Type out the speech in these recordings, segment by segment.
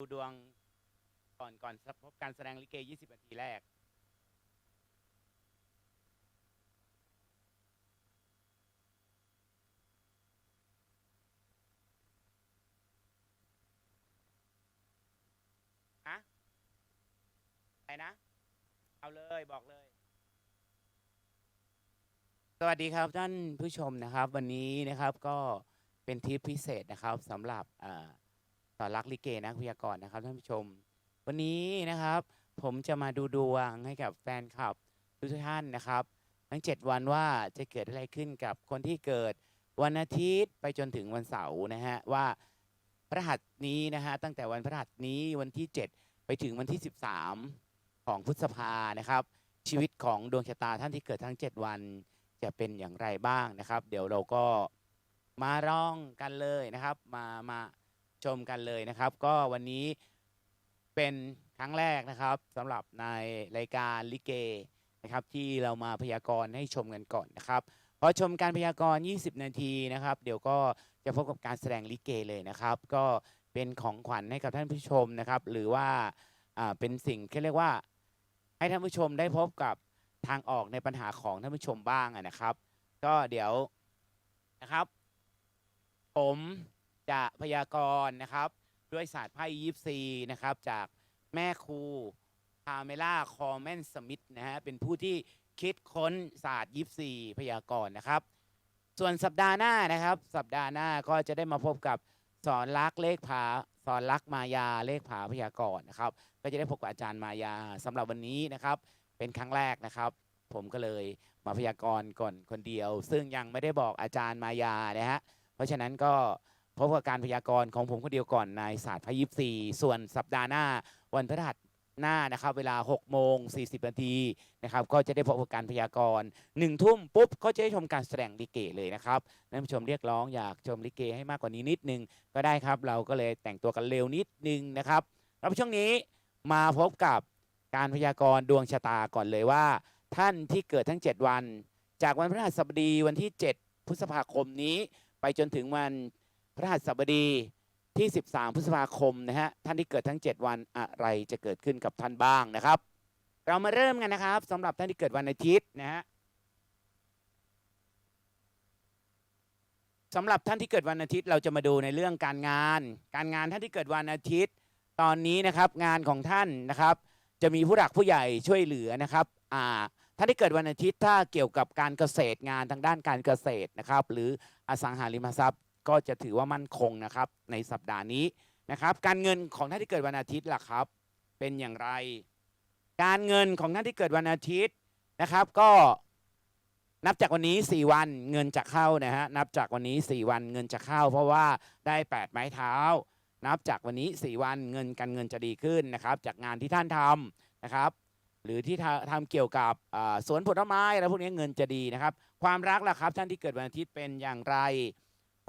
ดูดวงก่อนก่อนพบการแสดงลิเก 20 นาทีแรก ฮะอะไรนะ เอาเลยบอกเลย สวัสดีครับท่านผู้ชมนะครับ วันนี้นะครับก็เป็นทริปพิเศษนะครับสำหรับอ่า สอนรักลิเกนักพยากรณ์นะครับท่านผู้ชม วันนี้นะครับ ผมจะมาดูดวงให้กับแฟนคลับทุกท่านนะครับ ทั้ง 7 วันว่าจะเกิดอะไรขึ้นกับคนที่เกิดวันอาทิตย์ไปจนถึงวันเสาร์นะฮะว่าพระหัสนี้นะฮะตั้งแต่วันพระหัสนี้วันที่ 7 ไปถึงวันที่ 13 ของพฤษภานะครับ ชีวิตของดวงชะตาท่านที่เกิดทั้ง 7 วันจะเป็นอย่างไรบ้างนะครับ เดี๋ยวเราก็มาร้องกันเลยนะครับ มามา ชมกันเลยนะครับ ก็วันนี้เป็นครั้งแรกนะครับสำหรับในรายการลิเกนะครับ ที่เรามาพยากรณ์ให้ชมกันก่อนนะครับพอชมการพยากรณ์ 20 นาทีนะครับ เดี๋ยวก็จะพบกับการแสดงลิเกเลยนะครับ ก็เป็นของขวัญให้กับท่านผู้ชมนะครับ หรือว่าอ่าเป็นสิ่งที่เรียกว่าให้ท่านผู้ชมได้พบกับทางออกในปัญหาของท่านผู้ชมบ้างะนะครับ ก็เดี๋ยวนะครับ ผม จะพยากรณ์นะครับ ด้วยศาสตร์ไพ่ยิปซีนะครับ จากแม่ครูพาเมล่าคอร์แมนสมิธนะฮะเป็นผู้ที่คิดค้นศาสตร์ยิปซีพยากรณ์นะครับ ส่วนสัปดาห์หน้านะครับ สัปดาห์หน้าก็จะได้มาพบกับสอนลักเลขผาสอนลักมายาเลขผาพยากรณ์นะครับ ก็จะได้พบกับอาจารย์มายาสำหรับวันนี้นะครับ เป็นครั้งแรกนะครับผมก็เลยมาพยากรณ์ก่อนคนเดียว ซึ่งยังไม่ได้บอกอาจารย์มายานะฮะเพราะฉะนั้นก็ พบกับการพยากรณ์ของผมคนเดียวก่อนในศาสตร์พยิบสี่ส่วนสัปดาห์หน้าวันพฤหัสหน้านะครับเวลา6โมง40นาทีนะครับก็จะได้พบกับการพยากรณ์หนึ่งทุ่มปุ๊บก็จะได้ชมการแสดงลิเกเลยนะครับท่านผู้ชมเรียกร้องอยากชมลิเกให้มากกว่านี้นิดนึงก็ได้ครับ เราก็เลยแต่งตัวกันเร็วนิดนึงนะครับแล้วช่วงนี้มาพบกับการพยากรณ์ดวงชะตาก่อนเลยว่า ท่านที่เกิดทั้ง 7 วัน จากวันพฤหัสบดีวันที่ 7 พฤษภาคมนี้ ไปจนถึงวัน พฤหัสบดีที่ 13 พฤษภาคมนะฮะท่านที่เกิดทั้ง 7 วันอะไรจะเกิดขึ้นกับท่านบ้างนะครับ เรามาเริ่มกันนะครับสำหรับท่านที่เกิดวันอาทิตย์นะฮะสำหรับท่านที่เกิดวันอาทิตย์เราจะมาดูในเรื่องการงาน การงานท่านที่เกิดวันอาทิตย์ ตอนนี้นะครับงานของท่านนะครับ จะมีผู้หลักผู้ใหญ่ช่วยเหลือนะครับอ่าท่านที่เกิดวันอาทิตย์ถ้าเกี่ยวกับการเกษตรงานทางด้านการเกษตรนะครับ หรืออสังหาริมทรัพย์ ก็จะถือว่ามั่นคงนะครับในสัปดาห์นี้นะครับ การเงินของท่านที่เกิดวันอาทิตย์ล่ะครับ เป็นอย่างไร การเงินของท่านที่เกิดวันอาทิตย์นะครับ ก็นับจากวันนี้ 4 วันเงินจะเข้านะฮะนับจากวันนี้ 4 วันเงินจะเข้า เพราะว่าได้ 8 ไม้เท้า นับจากวันนี้ 4 วันเงินการเงินจะดีขึ้นนะครับ จากงานที่ท่านทำนะครับ หรือที่ทำทำเกี่ยวกับสวนผลไม้อะไรพวกนี้เงินจะดีนะครับ ความรักล่ะครับท่านที่เกิดวันอาทิตย์เป็นอย่างไร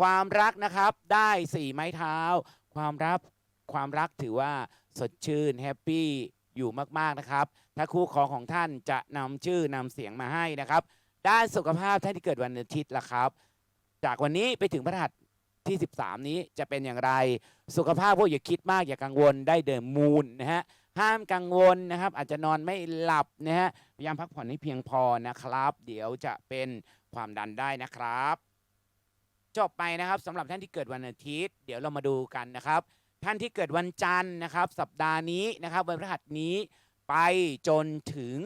ความรักนะครับได้4ไม้เท้า ความรักความรักถือว่าสดชื่นแฮปปี้อยู่มากๆนะครับ ถ้าคู่ครองของท่านจะนำชื่อนำเสียงมาให้นะครับ ด้านสุขภาพท่านที่เกิดวันอาทิตย์ล่ะครับ จากวันนี้ไปถึงพฤหัสที่ 13 นี้จะเป็นอย่างไร สุขภาพพวกอย่าคิดมากอย่ากังวลได้เดิมมูลนะฮะห้ามกังวลนะครับ อาจจะนอนไม่หลับนะฮะพยายามพักผ่อนให้เพียงพอนะครับ เดี๋ยวจะเป็นความดันได้นะครับ จบไปนะครับสำหรับท่านที่เกิดวันอาทิตย์ เดี๋ยวเรามาดูกันนะครับ ท่านที่เกิดวันจันทร์นะครับ สัปดาห์นี้นะครับวันพฤหัสนี้ไปจนถึง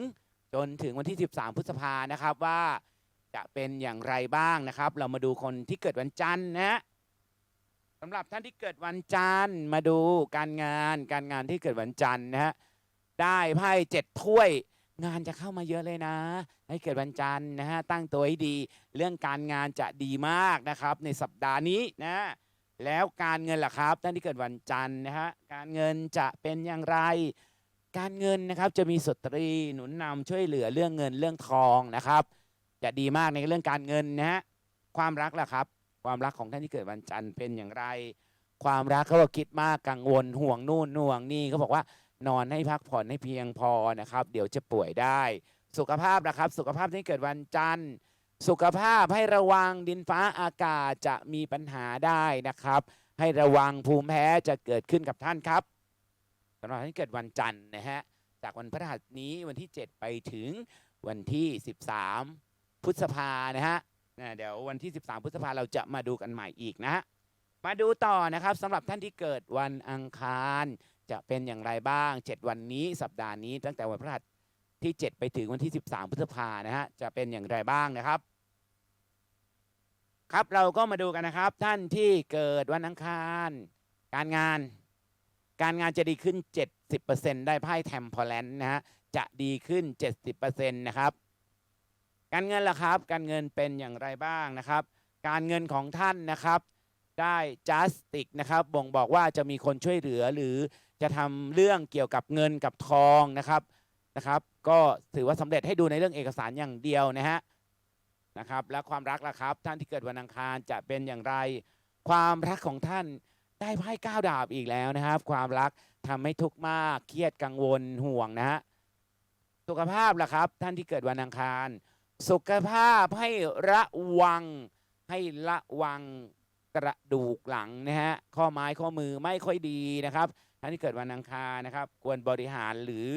จนถึงวันที่ 13 พฤษภานะครับว่าจะเป็นอย่างไรบ้างนะครับ เรามาดูคนที่เกิดวันจันทร์นะฮะสำหรับท่านที่เกิดวันจันทร์มาดูการงานการงานที่เกิดวันจันทร์นะฮะได้ไพ่เจ็ดถ้วย งานจะเข้ามาเยอะเลยนะ ให้เกิดวันจันทร์นะฮะตั้งตัวให้ดี เรื่องการงานจะดีมากนะครับ ในสัปดาห์นี้นะแล้วการเงินล่ะครับท่านที่เกิดวันจันทร์นะฮะการเงินจะเป็นอย่างไร การเงินนะครับจะมีสตรีหนุนนำช่วยเหลือเรื่องเงินเรื่องทองนะครับ จะดีมากในเรื่องการเงินนะฮะความรักล่ะครับ ความรักของท่านที่เกิดวันจันทร์เป็นอย่างไร ความรักเขาบอกคิดมากกังวลห่วงนู่นห่วงนี่เขาบอกว่า นอนให้พักผ่อนให้เพียงพอนะครับ เดี๋ยวจะป่วยได้ สุขภาพนะครับ สุขภาพที่เกิดวันจันทร์ สุขภาพให้ระวังดินฟ้าอากาศจะมีปัญหาได้นะครับ ให้ระวังภูมิแพ้จะเกิดขึ้นกับท่านครับสำหรับท่านที่เกิดวันจันทร์นะฮะจากวันพฤหัสนี้วันที่ 7 ไปถึงวันที่ 13 พฤษภานะฮะนะเดี๋ยววันที่ 13 พฤษภาเราจะมาดูกันใหม่อีกนะฮะมาดูต่อนะครับสำหรับท่านที่เกิดวันอังคาร จะเป็นอย่างไรบ้าง 7 วันนี้สัปดาห์นี้ตั้งแต่วันพฤหัสที่ 7 ไปถึงวันที่ 13 พฤษภานะฮะจะเป็นอย่างไรบ้างนะครับ ครับเราก็มาดูกันนะครับ ท่านที่เกิดวันอังคาร การงาน การงานจะดีขึ้น 70%ได้ไพ่แทมพอแลนนะฮะจะดีขึ้น 70%นะครับ การเงินล่ะครับ การเงินเป็นอย่างไรบ้างนะครับ การเงินของท่านนะครับได้จัสติกนะครับบ่งบอกว่าจะมีคนช่วยเหลือหรือ จะทำเรื่องเกี่ยวกับเงินกับทองนะครับนะครับ ก็ถือว่าสำเร็จให้ดูในเรื่องเอกสารอย่างเดียวนะฮะนะครับ และความรักล่ะครับ ท่านที่เกิดวันอังคารจะเป็นอย่างไร ความรักของท่านได้ไพ่ก้าวดาบอีกแล้วนะครับ ความรักทำให้ทุกข์มากเครียดกังวลห่วงนะฮะสุขภาพล่ะครับ ท่านที่เกิดวันอังคาร สุขภาพให้ระวังให้ระวังกระดูกหลังนะฮะข้อไม้ข้อมือไม่ค่อยดีนะครับ ท่านที่เกิดวันอังคารนะครับ ควรบริหารหรือ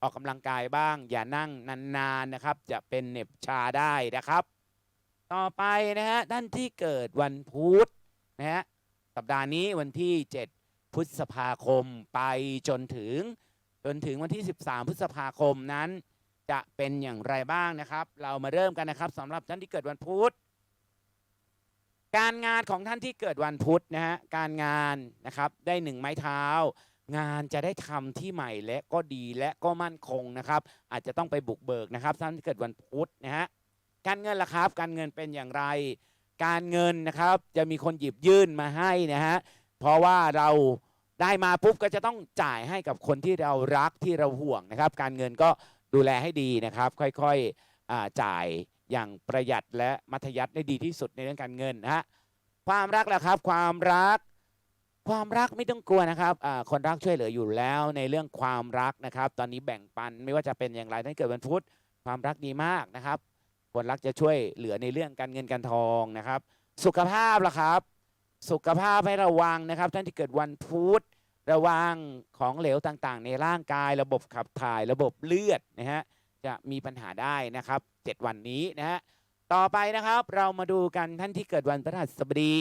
ออกกำลังกายบ้าง อย่านั่งนานๆนะครับ จะเป็นเหน็บชาได้นะครับ ต่อไปนะฮะท่านที่เกิดวันพุธนะฮะสัปดาห์นี้วันที่ 7 พฤษภาคมไปจนถึง จนถึงวันที่ 13 พฤษภาคมนั้น จะเป็นอย่างไรบ้างนะครับ เรามาเริ่มกันนะครับสำหรับท่านที่เกิดวันพุธการงานของท่านที่เกิดวันพุธนะฮะการงานนะครับได้หนึ่งไม้เท้า งานจะได้ทำที่ใหม่และก็ดีและก็มั่นคงนะครับ อาจจะต้องไปบุกเบิกนะครับท่านเกิดวันพุธนะฮะการเงินล่ะครับ การเงินเป็นอย่างไร การเงินนะครับจะมีคนหยิบยื่นมาให้นะฮะเพราะว่าเราได้มาปุ๊บก็จะต้องจ่ายให้กับคนที่เรารักที่เราห่วงนะครับ การเงินก็ดูแลให้ดีนะครับ ค่อยๆอาจ่ายอย่างประหยัดและมัธยัติได้ดีที่สุดในเรื่องการเงินนะฮะความรักล่ะครับ ความรัก ความรักไม่ต้องกลัวนะครับอ่าคนรักช่วยเหลืออยู่แล้วในเรื่องความรักนะครับ ตอนนี้แบ่งปันไม่ว่าจะเป็นอย่างไรถ้าเกิดวันพุธความรักดีมากนะครับ คนรักจะช่วยเหลือในเรื่องการเงินการทองนะครับ สุขภาพล่ะครับ สุขภาพให้ระวังนะครับ ท่านที่เกิดวันพุธระวังของเหลวต่างๆ ในร่างกายระบบขับถ่ายระบบเลือดนะฮะจะมีปัญหาได้นะครับ 7 วันนี้นะฮะต่อไปนะครับเรามาดูกันท่านที่เกิดวันพฤหัสบดี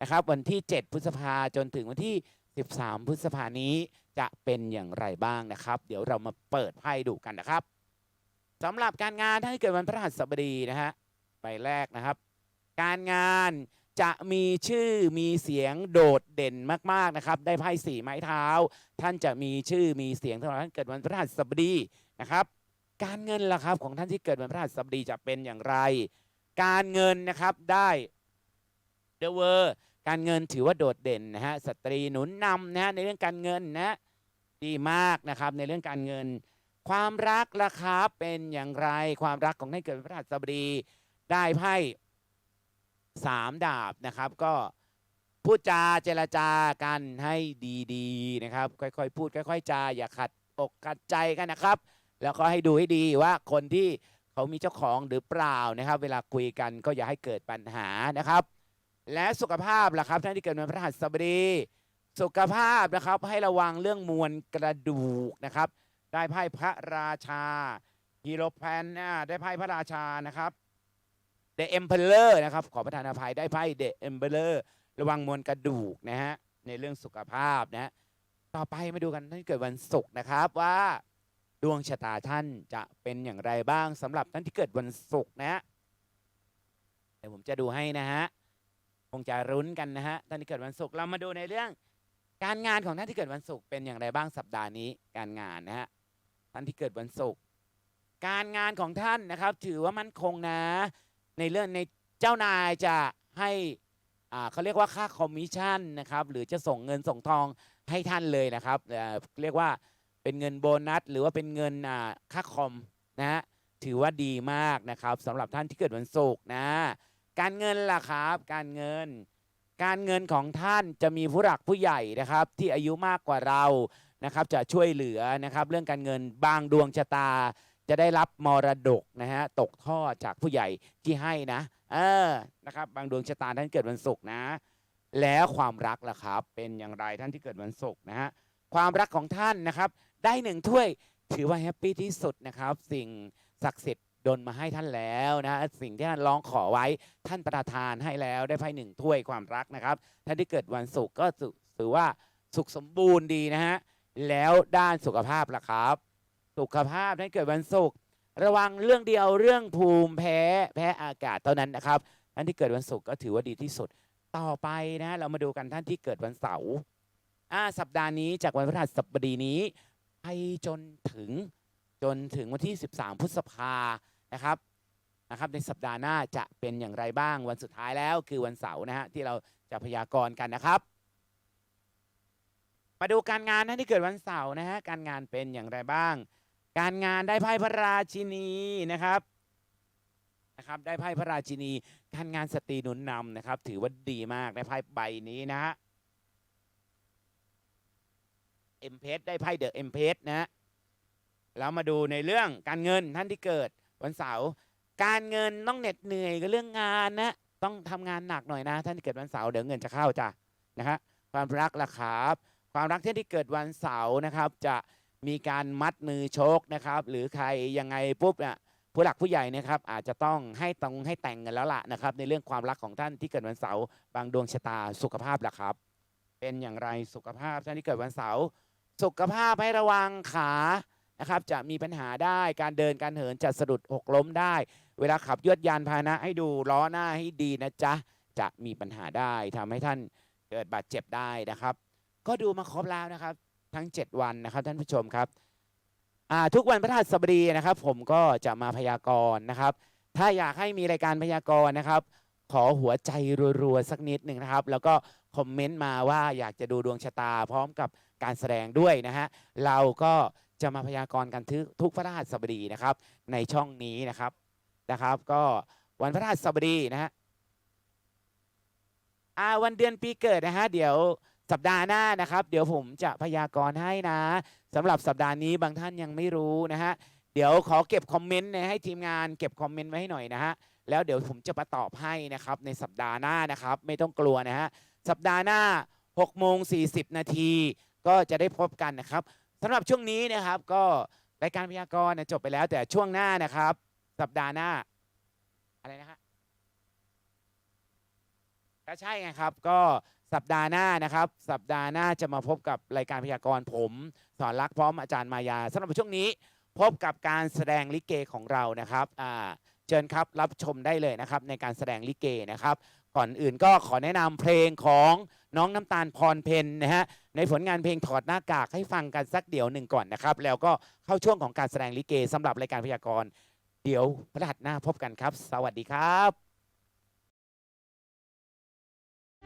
นะครับ วันที่ 7 พฤษภาจนถึงวันที่ 13 พฤษภานี้จะเป็นอย่างไรบ้างนะครับ เดี๋ยวเรามาเปิดไพ่ดูกันนะครับสำหรับการงานท่านเกิดวันพฤหัสบดีนะฮะใบแรกนะครับ การงานจะมีชื่อมีเสียงโดดเด่นมากๆนะครับ ได้ไพ่สี่ไม้เท้า ท่านจะมีชื่อมีเสียงสำหรับท่านเกิดวันพฤหัสบดีนะครับ การเงินล่ะครับของท่านที่เกิดวันพฤหัสบดีจะเป็นอย่างไร การเงินนะครับได้ เดเวอร์การเงินถือว่าโดดเด่นนะฮะสตรีหนุนนำนะฮะในเรื่องการเงินนะดีมากนะครับในเรื่องการเงิน ความรักล่ะครับเป็นอย่างไรความรักของท่านเกิดวันพฤหัสบดีได้ไพ่สามดาบนะครับ ก็พูดจาเจรจากันให้ดีๆนะครับ ค่อยๆ พูดค่อย ๆจาอย่าขัดอกขัดใจกันนะครับ แล้วก็ให้ดูให้ดีว่าคนที่เขามีเจ้าของหรือเปล่านะครับ เวลาคุยกันก็อย่าให้เกิดปัญหานะครับ และสุขภาพล่ะครับท่านที่เกิดวันพฤหัสบดีสุขภาพนะครับให้ระวังเรื่องมวลกระดูกนะครับ ได้ไพ่พระราชาฮีโรแพนนะได้ไพ่พระราชานะครับเดอะเอ็มเพลเลอร์นะครับขอประทานอภัยได้ไพ่เดอะเอ็มเพลเลอร์ระวังมวลกระดูกนะฮะในเรื่องสุขภาพนะต่อไปมาดูกันท่านที่เกิดวันศุกร์นะครับว่าดวงชะตาท่านจะเป็นอย่างไรบ้างสำหรับท่านที่เกิดวันศุกร์นะเดี๋ยวผมจะดูให้นะฮะ งจะรุ้นกันนะฮะท่านที่เกิดวันศุกร์เรามาดูในเรื่อง การงานของท่านที่เกิดวันศุกร์เป็นอย่างไรบ้างสัปดาห์นี้การงานนะฮะท่านที่เกิดวันศุกร์การงานของท่านนะครับ ถือว่ามั่นคงนะ ในเรื่องในเจ้านายจะให้อ่าเขาเรียกว่าค่าคอมมิชชั่นนะครับ หรือจะส่งเงินส่งทองให้ท่านเลยนะครับเอ่อเรียกว่าเป็นเงินโบนัส หรือว่าเป็นเงินอ่าค่าคอมนะฮะถือว่าดีมากนะครับสำหรับท่านที่เกิดวันศุกร์นะ การเงินล่ะครับ การเงิน การเงินของท่านจะมีผู้หลักผู้ใหญ่นะครับ ที่อายุมากกว่าเรานะครับ จะช่วยเหลือนะครับ เรื่องการเงินบางดวงชะตา จะได้รับมรดกนะฮะตกทอดจากผู้ใหญ่ที่ให้นะเออนะครับ บางดวงชะตาท่านเกิดวันศุกร์นะ แล้วความรักล่ะครับ เป็นอย่างไรท่านที่เกิดวันศุกร์นะฮะความรักของท่านนะครับ ได้หนึ่งถ้วยถือว่าแฮปปี้ที่สุดนะครับ สิ่งศักดิ์สิทธิ์ ดนมาให้ท่านแล้วนะสิ่งที่ท่านร้องขอไว้ท่านประทานให้แล้วได้ไพ่หนึ่งถ้วยความรักนะครับท่านที่เกิดวันศุกร์ก็ถือว่าสุขสมบูรณ์ดีนะฮะแล้วด้านสุขภาพล่ะครับ สุขภาพท่านเกิดวันศุกร์ระวังเรื่องเดียวเรื่องภูมิแพ้แพ้อากาศเท่านั้นนะครับท่านที่เกิดวันศุกร์ก็ถือว่าดีที่สุด ต่อไปนะเรามาดูกันท่านที่เกิดวันเสาร์อ่าสัปดาห์นี้จากวันพฤหัสบดีนี้ไปจนถึงจนถึงวันที่ 13 พฤษภา นะครับนะครับในสัปดาห์หน้าจะเป็นอย่างไรบ้างวันสุดท้ายแล้วคือวันเสาร์นะฮะที่เราจะพยากรณ์กันนะครับ มาดูการงานท่านที่เกิดวันเสาร์นะฮะการงานเป็นอย่างไรบ้าง การงานได้ไพ่พระราชินีนะครับนะครับได้ไพ่พระราชินีการงานสตรีหนุนนำนะครับ ถือว่าดีมากได้ไพ่ใบนี้นะฮะเอ็มเพสได้ไพ่เดอะเอ็มเพสนะฮะแล้วมาดูในเรื่องการเงินท่านที่เกิด วันเสาร์การเงินต้องเหน็ดเหนื่อยกับเรื่องงานนะ ต้องทำงานหนักหน่อยนะ ท่านที่เกิดวันเสาร์เดี๋ยวเงินจะเข้าจ้ะนะฮะความรักล่ะครับความรักที่เกิดวันเสาร์นะครับ จะมีการมัดมือชคนะครับ หรือใครยังไงปุ๊บเนี่ยผู้หลักผู้ใหญ่นะครับ อาจจะต้องให้ตรงให้แต่งกันแล้วล่ะนะครับ ในเรื่องความรักของท่านที่เกิดวันเสาร์บางดวงชะตาสุขภาพล่ะครับ เป็นอย่างไรสุขภาพท่านที่เกิดวันเสาร์สุขภาพให้ระวังขา นะครับจะมีปัญหาได้การเดินการเหินจะสะดุดหกล้มได้ เวลาขับยวดยานพาหนะให้ดูล้อหน้าให้ดีนะจ๊ะจะมีปัญหาได้ทำให้ท่านเกิดบาดเจ็บได้นะครับ ก็ดูมาครบแล้วนะครับ ทั้ง 7 วันนะครับท่านผู้ชมครับทุกวันพระธาตุสบดีนะครับ ผมก็จะมาพยากรณ์นะครับ ถ้าอยากให้มีรายการพยากรณ์นะครับ ขอหัวใจรัวๆสักนิดหนึ่งนะครับ แล้วก็คอมเมนต์มาว่าอยากจะดูดวงชะตาพร้อมกับการแสดงด้วยนะฮะเราก็ จะมาพยากรณ์กันทุกทุกพระธาตุสบดีนะครับ ในช่องนี้นะครับนะครับ ก็วันพระธาตุสบดีนะฮะอ่าวันเดือนปีเกิดนะฮะเดี๋ยวสัปดาห์หน้านะครับ เดี๋ยวผมจะพยากรณ์ให้นะสำหรับสัปดาห์นี้บางท่านยังไม่รู้นะฮะเดี๋ยวขอเก็บคอมเมนต์นะให้ทีมงานเก็บคอมเมนต์ไว้ให้หน่อยนะฮะแล้วเดี๋ยวผมจะมาตอบให้นะครับในสัปดาห์หน้านะครับ ไม่ต้องกลัวนะฮะสัปดาห์หน้า6โมง40 นาทีก็จะได้พบกันนะครับ สำหรับช่วงนี้นะครับ ก็รายการพยากรณ์นะจบไปแล้ว แต่ช่วงหน้านะครับ สัปดาห์หน้า อะไรนะฮะก็ใช่ไงครับ ก็สัปดาห์หน้านะครับ สัปดาห์หน้าจะมาพบกับรายการพยากรณ์ผมสอนรักพร้อมอาจารย์มายาสำหรับช่วงนี้พบกับการแสดงลิเกของเรานะครับอ่าเชิญครับรับชมได้เลยนะครับ ในการแสดงลิเกนะครับ ก่อนอื่นก็ขอแนะนำเพลงของน้องน้ำตาลพรเพนนะฮะ ในผลงานเพลงถอดหน้ากากให้ฟังกันสักเดี๋ยวหนึ่งก่อนนะครับ แล้วก็เข้าช่วงของการแสดงลิเกสำหรับรายการพยากรณ์เดี๋ยวพฤหัสหน้าพบกันครับ สวัสดีครับ